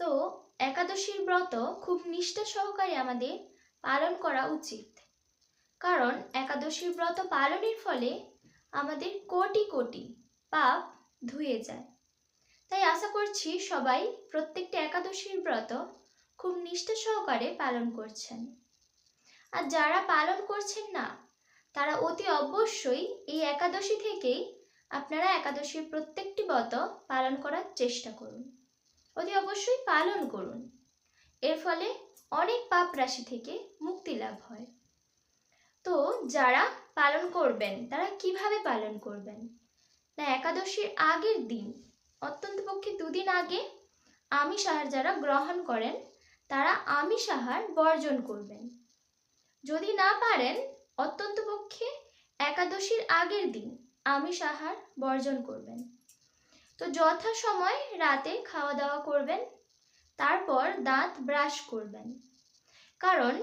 তো একাদশীর ব্রত খুব নিষ্ঠা সহকারে আমাদের পালন করা উচিত। কারণ একাদশীর ব্রত পালনের ফলে আমাদের কোটি কোটি পাপ ধুয়ে যায়। তাই আশা করছি সবাই প্রত্যেকটি একাদশীর ব্রত খুব নিষ্ঠা সহকারে পালন করছেন। আর যারা পালন করছেন না, তারা অতি অবশ্যই এই একাদশী থেকেই আপনারা একাদশীর প্রত্যেকটি ব্রত পালন করার চেষ্টা করুন। অতি অবশ্যই পালন করুন। এর ফলে অনেক পাপ রাশি থেকে মুক্তি লাভ হয়। তো যারা পালন করবেন, তারা কীভাবে পালন করবেন? না, একাদশীর আগের দিন, অত্যন্ত পক্ষে দুদিন আগে আমিষ আহার যারা গ্রহণ করেন, তারা আমিষ আহার বর্জন করবেন। যদি না পারেন, অত্যন্ত পক্ষে একাদশীর আগের দিন আমিষ আহার বর্জন করবেন। তো যথা সময় রাতে খাওয়া দাওয়া করবেন, তারপর দাঁত ব্রাশ করবেন। কারণ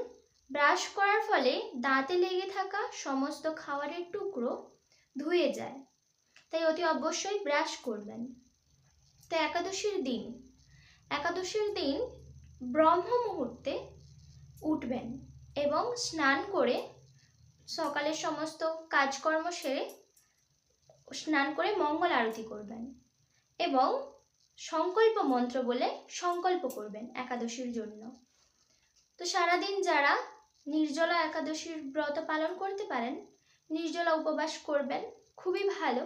ব্রাশ করার ফলে দাঁতে লেগে থাকা সমস্ত খাবারের টুকরো ধুয়ে যায়, তাই অতি অবশ্যই ব্রাশ করবেন। তো একাদশীর দিন একাদশীর দিন ব্রহ্ম মুহূর্তে উঠবেন এবং স্নান করে সকালের সমস্ত কাজকর্ম সেরে স্নান করে মঙ্গল আরতি করবেন। এবং সংকল্প মন্ত্র বলে সংকল্প করবেন একাদশীর জন্য। তো সারাদিন যারা নির্জলা একাদশীর ব্রত পালন করতে পারেন, নির্জলা উপবাস করবেন, খুবই ভালো।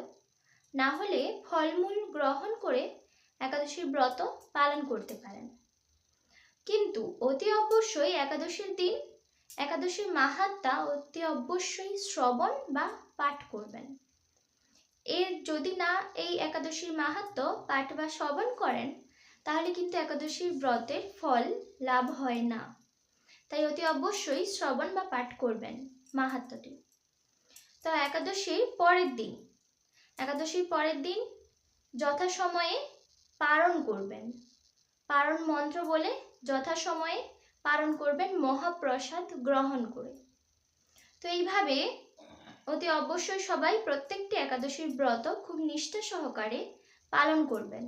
না হলে ফলমূল গ্রহণ করে একাদশীর ব্রত পালন করতে পারেন। কিন্তু অতি অবশ্যই একাদশীর দিন একাদশীর মাহাত্মা অতি অবশ্যই শ্রবণ বা পাঠ করবেন। এর যদি না এই একাদশীর মাহাত্ম পাঠ বা শ্রবণ করেন, তাহলে কিন্তু একাদশীর ব্রতের ফল লাভ হয় না। তাই অতি অবশ্যই শ্রবণ বা পাঠ করবেন মাহাত্মটি। তো একাদশীর পরের দিন, একাদশীর পরের দিন যথাসময়ে পারণ করবেন। পারণ মন্ত্র বলে যথাসময়ে পারণ করবেন মহাপ্রসাদ গ্রহণ করে। তো এইভাবে অতি অবশ্যই সবাই প্রত্যেকটি একাদশীর ব্রত খুব নিষ্ঠা সহকারে পালন করবেন।